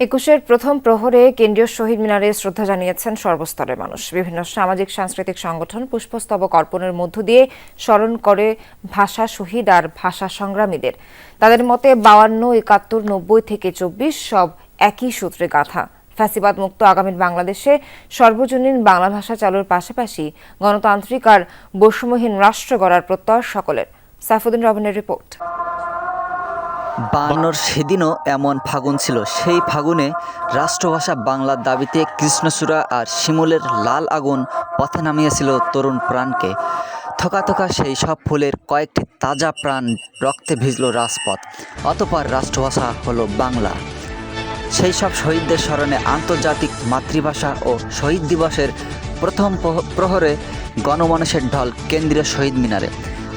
একুশের প্রথম প্রহরে কেন্দ্রীয় শহীদ মিনারে শ্রদ্ধা জানিয়েছেন সর্বস্তরের মানুষ। বিভিন্ন সামাজিক, সাংস্কৃতিক সংগঠন পুষ্পস্তবক অর্পণের মধ্য দিয়ে স্মরণ করে ভাষা শহীদ আর ভাষা সংগ্রামীদের। তাদের মতে বাউান্ন, একাত্তর, নব্বই থেকে চব্বিশ সব একই সূত্রে গাথা। ফ্যাসিবাদ মুক্ত আগামীর বাংলাদেশে সর্বজনীন বাংলা ভাষা চালুর পাশাপাশি গণতান্ত্রিক আর বৈষম্যহীন রাষ্ট্র গড়ার প্রত্যয় সকলের। সাইফুদ্দিন রবিনের রিপোর্ট। বায়ান্নর সেদিনও এমন ফাগুন ছিল। সেই ফাগুনে রাষ্ট্রভাষা বাংলার দাবিতে কৃষ্ণচূড়া আর শিমুলের লাল আগুন পথে নামিয়েছিল তরুণ প্রাণকে। থকা থকা সেই সব ফুলের কয়েকটি তাজা প্রাণ রক্তে ভিজল রাজপথ। অতপর রাষ্ট্রভাষা হলো বাংলা। সেই সব শহীদদের স্মরণে আন্তর্জাতিক মাতৃভাষা ও শহীদ দিবসের প্রথম প্রহ- প্রহরে গণমানুষের ঢল কেন্দ্রীয় শহীদ মিনারে।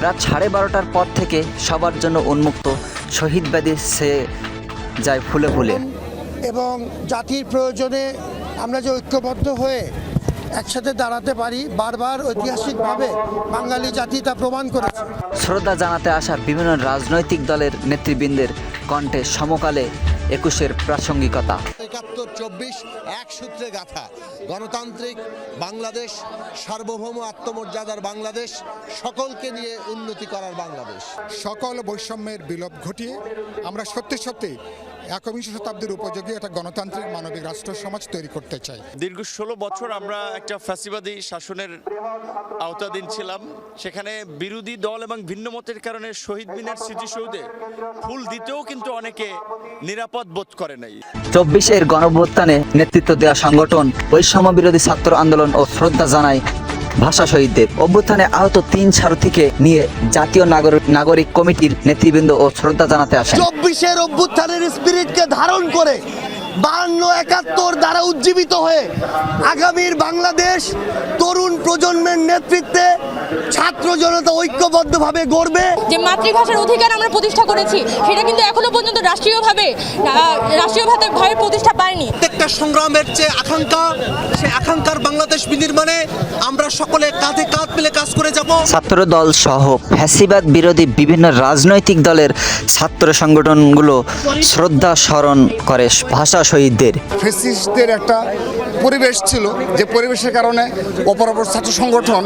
রাত সাড়ে বারোটার পর থেকে সবার জন্য উন্মুক্ত শহীদ ব্যাধি সে যায় ফুলে ফুলে। এবং জাতির প্রয়োজনে আমরা যে ঐক্যবদ্ধ হয়ে একসাথে দাঁড়াতে পারি বারবার ঐতিহাসিকভাবে বাঙালি জাতি তা প্রমাণ করেছে। শ্রদ্ধা জানাতে আসা বিভিন্ন রাজনৈতিক দলের নেতৃবৃন্দের কণ্ঠে সমকালে একুশের প্রাসঙ্গিকতা। একাত্তর চব্বিশ এক সূত্রে গাথা। গণতান্ত্রিক বাংলাদেশ সার্বভৌম আত্মমর্যাদার বাংলাদেশ সকলকে নিয়ে উন্নতি করার বাংলাদেশ। সকল বৈষম্যের বিলোপ ঘটিয়ে আমরা সত্যি সত্যি একবিংশ শতাব্দীর উপযোগী একটা গণতান্ত্রিক মানবিক রাষ্ট্র সমাজ তৈরি করতে চাই। দীর্ঘ ষোলো বছর আমরা একটা ফ্যাসিবাদী শাসনের আওতাধীন ছিলাম। সেখানে বিরোধী দল এবং ভিন্ন মতের কারণে শহীদ মিনার স্মৃতিসৌধে ফুল দিতেও কিন্তু অনেকে নিরাপদ বোধ করে নাই। চব্বিশের গণভ্যুত্থানে নেতৃত্ব দেওয়া সংগঠন বৈষম্য বিরোধী ছাত্র আন্দোলন ও শ্রদ্ধা জানায় ভাষা শহীদদের অভ্যুত্থানে আহত তিন সারথীকে নিয়ে জাতীয় নাগরিক নাগরিক কমিটির নেতৃবৃন্দ ও শ্রদ্ধা জানাতে আসেন। চব্বিশের অভ্যুত্থানের স্পিরিটকে ধারণ করে বান্ন একাত্তর দ্বারা উজ্জীবিত হয়ে আগামীর বাংলাদেশ তরুণ প্রজন্মের নেতৃত্বে ছাত্র জনতা ঐক্যবদ্ধভাবে গড়বে। যে মাতৃভাষার অধিকার আমরা প্রতিষ্ঠা করেছি সেটা কিন্তু এখনও পর্যন্ত রাষ্ট্রীয়ভাবে রাষ্ট্রীয়ভাবে ভাবে প্রতিষ্ঠা পায়নি। প্রত্যেকটা সংগ্রামের যে আকাঙ্ক্ষা সে আকাঙ্ক্ষার বাংলাদেশ বিনির্মাণে আমরা সকলে কাঁধে কাঁধ মিলে কাজ করে যাব। ছাত্র দল সহ ফ্যাসিবাদ বিরোধী বিভিন্ন রাজনৈতিক দলের ছাত্র সংগঠনগুলো শ্রদ্ধা স্মরণ করে ভাষা শহীদদের। ফেসিস্টদের একটা পরিবেশ ছিল যে পরিবেশের কারণে অপর অপর ছাত্র সংগঠন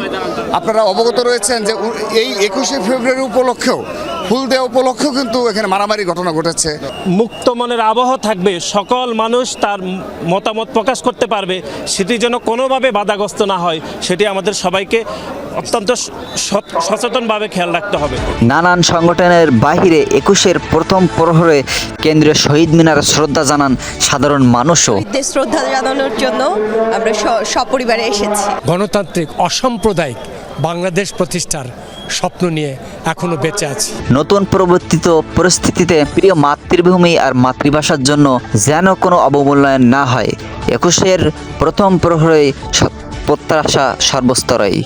আপনারা অবগত রয়েছেন যে এই একুশে ফেব্রুয়ারি উপলক্ষেও ফুল দেওয়া উপলক্ষেও কিন্তু এখানে মারামারি ঘটনা ঘটেছে। মুক্ত মনের আবহ থাকবে সকল মানুষ তার মতামত প্রকাশ করতে পারবে সেটি যেন কোনোভাবে বাধাগ্রস্ত না হয় সেটি আমাদের সবাইকে অত্যন্ত সচেতনভাবে খেয়াল রাখতে হবে। নানান সংগঠনের বাহিরে একুশের প্রথম প্রহরে কেন্দ্রীয় শহীদ মিনারে শ্রদ্ধা জানান সাধারণ মানুষও। শ্রদ্ধা জানানোর জন্য আমরা সপরিবারে এসেছি। গণতান্ত্রিক অসাম্প্রদায়িক বাংলাদেশ প্রতিষ্ঠার স্বপ্ন নিয়ে এখনও বেঁচে আছি। নতুন প্রবর্তিত পরিস্থিতিতে প্রিয় মাতৃভূমি আর মাতৃভাষার জন্য যেন কোনো অবমূল্যায়ন না হয় একুশের প্রথম প্রহরে প্রত্যাশা সর্বস্তরেই।